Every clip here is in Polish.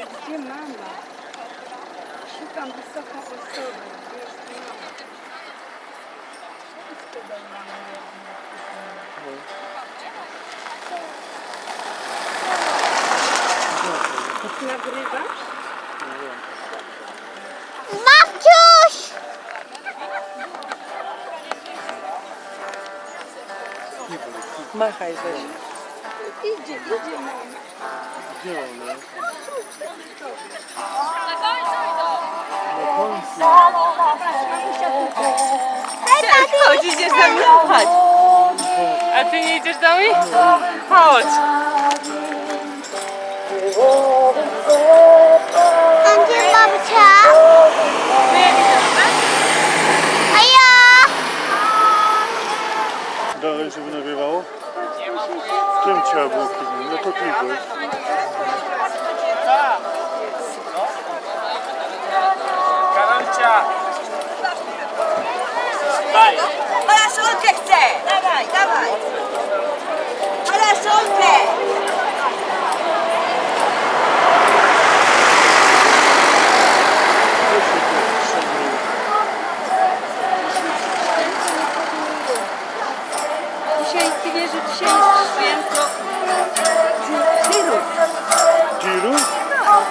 Gdje mama? Šukam visoko u sobu. Mama? Nagrywasz? Machaj. Idzie, idzie mama. Gdzie ona? Chodź, idziesz ze mną? Chodź. A ty nie idziesz do mnie? Chodź. A gdzie babcia? A ja? Dalej, żeby nagrywało? Czym trzeba było kliknąć? No to kliknąć.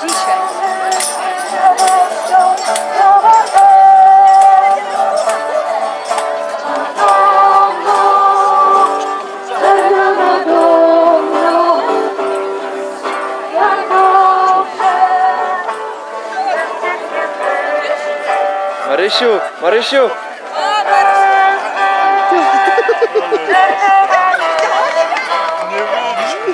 Dzisiaj. Marysiu, Marysiu! Nie wiem.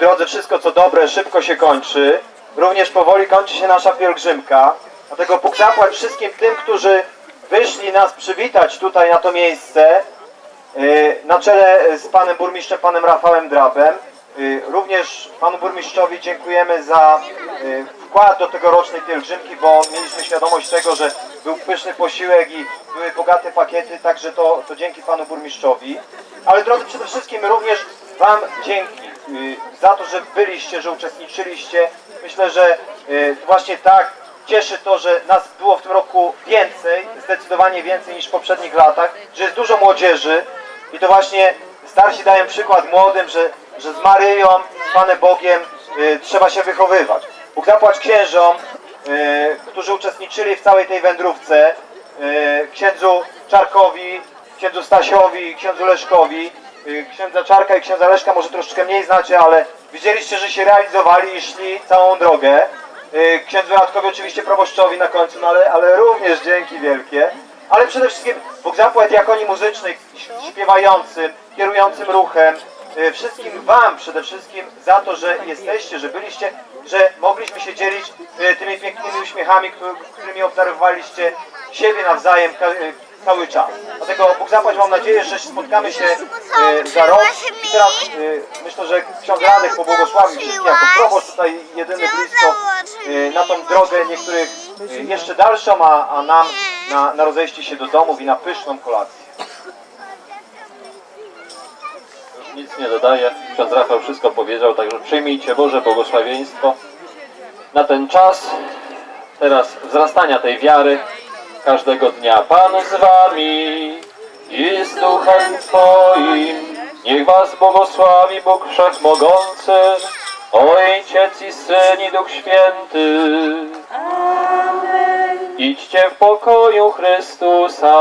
Drodzy, wszystko co dobre szybko się kończy. Również powoli kończy się nasza pielgrzymka. Dlatego zapłać wszystkim tym, którzy wyszli nas przywitać tutaj na to miejsce. Yy, Na czele z panem burmistrzem, panem Rafałem Drabem. Yy, Również panu burmistrzowi dziękujemy za yy, wkład do tegorocznej pielgrzymki, bo mieliśmy świadomość tego, że był pyszny posiłek i były bogate pakiety, także to, to dzięki panu burmistrzowi. Ale drodzy, przede wszystkim również wam dzięki za to, że byliście, że uczestniczyliście. Myślę, że yy, właśnie tak cieszy to, że nas było w tym roku więcej, zdecydowanie więcej niż w poprzednich latach, że jest dużo młodzieży i to właśnie starsi dają przykład młodym, że, że z Maryją, z Panem Bogiem y, trzeba się wychowywać. Bóg zapłać księżom, y, którzy uczestniczyli w całej tej wędrówce, y, księdzu Czarkowi, księdzu Stasiowi, księdzu Leszkowi, y, księdza Czarka i księdza Leszka może troszeczkę mniej znacie, ale widzieliście, że się realizowali i szli całą drogę. Y, Księdzu Radkowi oczywiście proboszczowi na końcu, no ale, ale również dzięki wielkie. Ale przede wszystkim diakonii muzycznej, ś- śpiewającym, kierującym ruchem, y, wszystkim Wam przede wszystkim za to, że jesteście, że byliście, że mogliśmy się dzielić y, tymi pięknymi uśmiechami, któ- którymi obdarowaliście siebie nawzajem y, cały czas. Dlatego Bóg zapłać mam nadzieję, że spotkamy się y, za rok. I teraz y, myślę, że ksiądz Radek pobłogosławił wszystkich jako proboszcz tutaj jedyny blisko y, na tą drogę niektórych y, jeszcze dalszą, a, a nam na, na rozejście się do domów i na pyszną kolację. Już nic nie dodaję. Ksiądz Rafał wszystko powiedział, także przyjmijcie Boże błogosławieństwo na ten czas. teraz wzrastania tej wiary każdego dnia. Pan z wami i z duchem Twoim. Niech was błogosławi Bóg Wszechmogący, Ojciec i Syn i Duch Święty. Idźcie w pokoju Chrystusa.